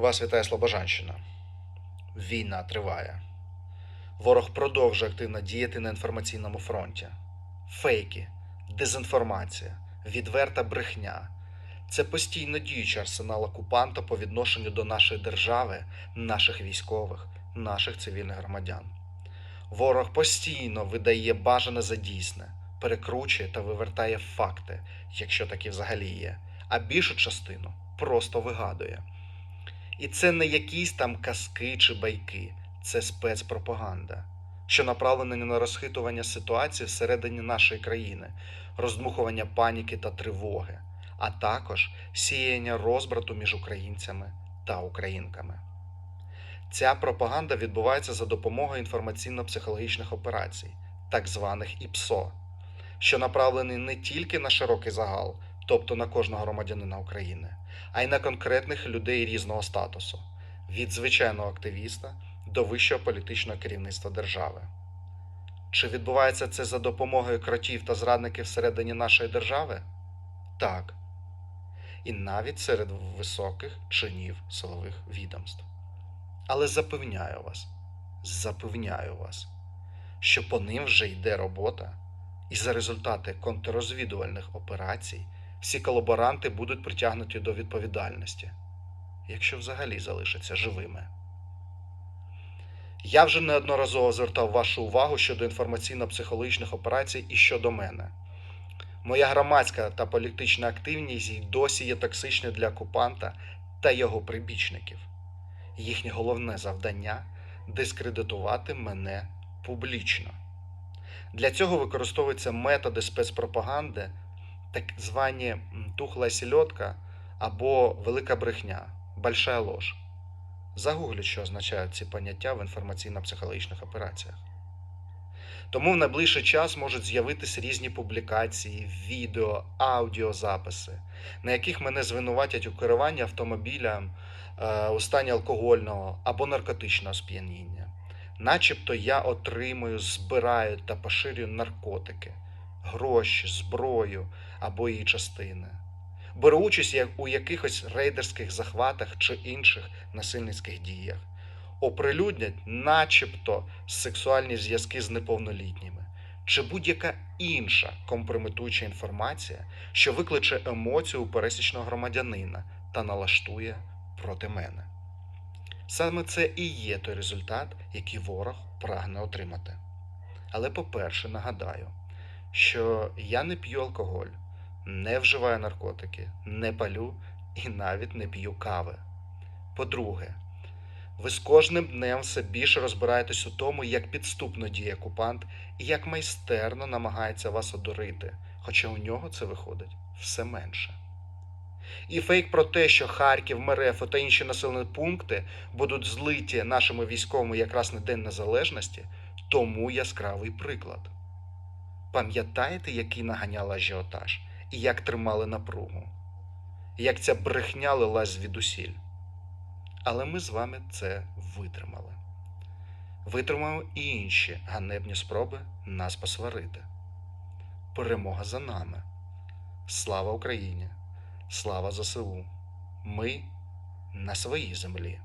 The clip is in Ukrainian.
Вас вітає Слобожанщина. Війна триває. Ворог продовжує активно діяти на інформаційному фронті. Фейки, дезінформація, відверта брехня це постійно діючий арсенал окупанта по відношенню до нашої держави, наших військових, наших цивільних громадян. Ворог постійно видає бажане за дійсне, перекручує та вивертає факти, якщо такі взагалі є, а більшу частину просто вигадує. І це не якісь там казки чи байки, це спецпропаганда, що направлена на розхитування ситуації всередині нашої країни, роздмухування паніки та тривоги, а також сіяння розбрату між українцями та українками. Ця пропаганда відбувається за допомогою інформаційно-психологічних операцій, так званих ІПСО, що направлені не тільки на широкий загал, тобто на кожного громадянина України, а й на конкретних людей різного статусу, від звичайного активіста до вищого політичного керівництва держави. Чи відбувається це за допомогою кротів та зрадників всередині нашої держави? Так. І навіть серед високих чинів силових відомств. Але запевняю вас, запевняю вас, що по ним вже йде робота, і за результати контррозвідувальних операцій всі колаборанти будуть притягнуті до відповідальності, якщо взагалі залишаться живими. Я вже неодноразово звертав вашу увагу щодо інформаційно-психологічних операцій і щодо мене. Моя громадська та політична активність й досі є токсичною для окупанта та його прибічників. Їхнє головне завдання дискредитувати мене публічно. Для цього використовуються методи спецпропаганди, так звані тухла сільотка або велика брехня, большая ложь. Загугліть, що означають ці поняття в інформаційно-психологічних операціях. Тому в найближчий час можуть з'явитися різні публікації, відео, аудіозаписи, на яких мене звинуватять у керуванні автомобілем е, у стані алкогольного або наркотичного сп'яніння. Начебто я отримую, збираю та поширюю наркотики, гроші, зброю або її частини. Беру участь у якихось рейдерських захватах чи інших насильницьких діях. Оприлюднять, начебто, сексуальні зв'язки з неповнолітніми, чи будь-яка інша компрометуюча інформація, що викличе емоцію у пересічного громадянина та налаштує проти мене. Саме це і є той результат, який ворог прагне отримати. Але, по-перше, нагадаю, що я не п'ю алкоголь, не вживаю наркотики, не палю і навіть не п'ю кави. По-друге, ви з кожним днем все більше розбираєтесь у тому, як підступно діє окупант і як майстерно намагається вас одурити, хоча у нього це виходить все менше. І фейк про те, що Харків, Мерефо та інші населені пункти будуть злиті нашими військовими якраз на День Незалежності, тому яскравий приклад. Пам'ятаєте, який наганяли ажіотаж і як тримали напругу? Як ця брехня лилась звідусіль? Але ми з вами це витримали. Витримаємо і інші ганебні спроби нас посварити. Перемога за нами. Слава Україні! Слава ЗСУ! Ми на своїй землі.